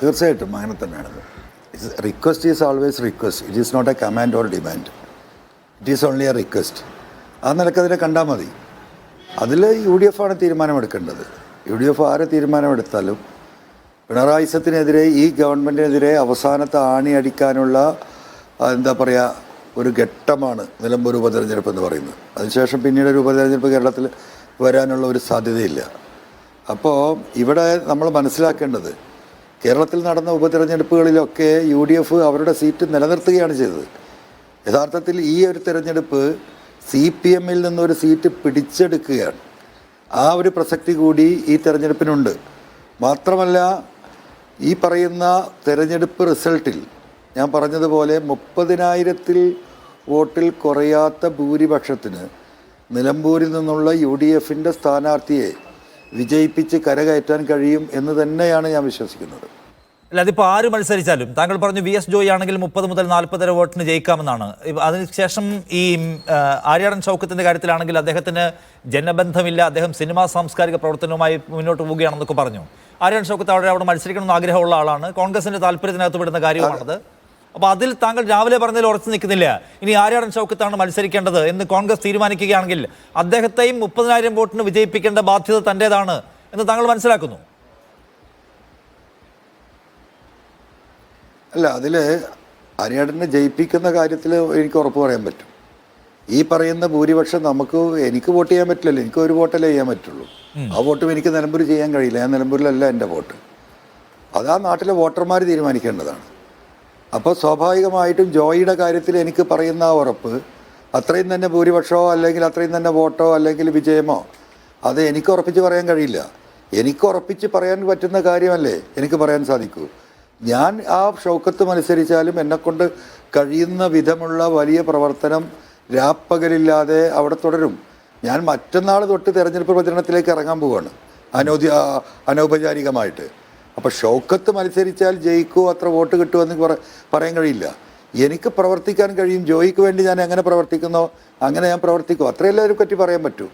തീർച്ചയായിട്ടും അങ്ങനെ തന്നെയാണ്. Request is always request it is not a command or demand it is only a request ആ നിലയ്ക്ക് അതിനെ കണ്ടാൽ മതി. അതിൽ യു ഡി എഫ് ആണ് തീരുമാനമെടുക്കേണ്ടത്. യു ഡി എഫ് ആരെ തീരുമാനമെടുത്താലും പിണറായിസത്തിനെതിരെ ഈ ഗവൺമെന്റിനെതിരെ അവസാനത്തെ ആണി അടിക്കാനുള്ള എന്താ പറയുക ഒരു ഘട്ടമാണ് നിലമ്പൂർ ഉപതെരഞ്ഞെടുപ്പ് എന്ന് പറയുന്നത്. അതിനുശേഷം പിന്നീട് ഒരു ഉപതെരഞ്ഞെടുപ്പ് കേരളത്തിൽ വരാനുള്ള ഒരു സാധ്യതയില്ല. അപ്പോൾ ഇവിടെ നമ്മൾ മനസ്സിലാക്കേണ്ടത് കേരളത്തിൽ നടന്ന ഉപതെരഞ്ഞെടുപ്പുകളിലൊക്കെ യു ഡി എഫ് അവരുടെ സീറ്റ് നിലനിർത്തുകയാണ് ചെയ്തത്. യഥാർത്ഥത്തിൽ ഈ ഒരു തിരഞ്ഞെടുപ്പ് സി പി എമ്മിൽ നിന്നൊരു സീറ്റ് പിടിച്ചെടുക്കുകയാണ്. ആ ഒരു പ്രസക്തി കൂടി ഈ തെരഞ്ഞെടുപ്പിനുണ്ട്. മാത്രമല്ല ഈ പറയുന്ന തിരഞ്ഞെടുപ്പ് റിസൾട്ടിൽ ഞാൻ പറഞ്ഞതുപോലെ മുപ്പതിനായിരത്തിൽ വോട്ടിൽ കുറയാത്ത ഭൂരിപക്ഷത്തിന് നിലമ്പൂരിൽ നിന്നുള്ള യു ഡി എഫിന്റെ സ്ഥാനാർത്ഥിയെ വിജയിപ്പിച്ച് കരകയറ്റാൻ കഴിയും എന്ന് തന്നെയാണ് ഞാൻ വിശ്വസിക്കുന്നത്. അല്ല അതിപ്പോൾ ആര് മത്സരിച്ചാലും? താങ്കൾ പറഞ്ഞു വി എസ് ജോയി ആണെങ്കിൽ മുപ്പത് മുതൽ നാൽപ്പത് വരെ വോട്ടിന് ജയിക്കാമെന്നാണ്. അതിനുശേഷം ഈ ആര്യാടൻ ചൗക്കത്തിന്റെ കാര്യത്തിലാണെങ്കിൽ അദ്ദേഹത്തിന് ജനബന്ധമില്ല അദ്ദേഹം സിനിമാ സാംസ്കാരിക പ്രവർത്തനവുമായി മുന്നോട്ട് പോവുകയാണെന്നൊക്കെ പറഞ്ഞു. ആര്യാടൻ ചൗക്കത്ത് അവിടെ അവിടെ മത്സരിക്കണമെന്ന് ആഗ്രഹമുള്ള ആളാണ്. കോൺഗ്രസിന്റെ താല്പര്യത്തിനകത്ത് വിടുന്ന കാര്യമാണത്. അപ്പോൾ അതിൽ താങ്കൾ രാവിലെ പറഞ്ഞതിൽ ഉറച്ചു നിൽക്കുന്നില്ല. ഇനി ആര്യാടൻ ചൗക്കത്താണ് മത്സരിക്കേണ്ടത് എന്ന് കോൺഗ്രസ് തീരുമാനിക്കുകയാണെങ്കിൽ അദ്ദേഹത്തെയും മുപ്പതിനായിരം വോട്ടിന് വിജയിപ്പിക്കേണ്ട ബാധ്യത തന്റേതാണ് എന്ന് താങ്കൾ മനസ്സിലാക്കുന്നു. അല്ല അതിൽ അരിയാടനെ ജയിപ്പിക്കുന്ന കാര്യത്തിൽ എനിക്ക് ഉറപ്പ് പറയാൻ പറ്റും. ഈ പറയുന്ന ഭൂരിപക്ഷം നമുക്ക് എനിക്ക് വോട്ട് ചെയ്യാൻ പറ്റില്ലല്ലോ. എനിക്ക് ഒരു വോട്ടല്ലേ ചെയ്യാൻ പറ്റുള്ളൂ. ആ വോട്ടും എനിക്ക് നിലമ്പൂർ ചെയ്യാൻ കഴിയില്ല. ഞാൻ നിലമ്പൂരിലല്ല എന്റെ വോട്ട്. അത് ആ നാട്ടിലെ വോട്ടർമാർ തീരുമാനിക്കേണ്ടതാണ്. അപ്പോൾ സ്വാഭാവികമായിട്ടും ജോയിയുടെ കാര്യത്തിൽ എനിക്ക് പറയുന്ന ആ ഉറപ്പ് അത്രയും തന്നെ ഭൂരിപക്ഷമോ അല്ലെങ്കിൽ അത്രയും തന്നെ വോട്ടോ അല്ലെങ്കിൽ വിജയമോ അത് എനിക്ക് ഉറപ്പിച്ച് പറയാൻ കഴിയില്ല. എനിക്ക് ഉറപ്പിച്ച് പറയാൻ പറ്റുന്ന കാര്യമല്ലേ എനിക്ക് പറയാൻ സാധിക്കൂ. ഞാൻ ആ ഷൗക്കത്ത് മത്സരിച്ചാലും എന്നെക്കൊണ്ട് കഴിയുന്ന വിധമുള്ള വലിയ പ്രവർത്തനം രാപ്പകലില്ലാതെ അവിടെ തുടരും. ഞാൻ മറ്റന്നാൾ തൊട്ട് തെരഞ്ഞെടുപ്പ് പ്രചരണത്തിലേക്ക് ഇറങ്ങാൻ പോവുകയാണ് അനൗദ്യ അനൗപചാരികമായിട്ട്. അപ്പോൾ ഷൗക്കത്ത് മത്സരിച്ചാൽ ജയിക്കുമോ അത്ര വോട്ട് കിട്ടുമെന്ന് പറ- പറയാൻ കഴിയില്ല. എനിക്ക് പ്രവർത്തിക്കാൻ കഴിയും ജോയിക്ക് വേണ്ടി ഞാൻ എങ്ങനെ പ്രവർത്തിക്കുന്നോ അങ്ങനെ ഞാൻ പ്രവർത്തിക്കും. അത്രയല്ലേ പറ്റി പറയാൻ പറ്റൂ.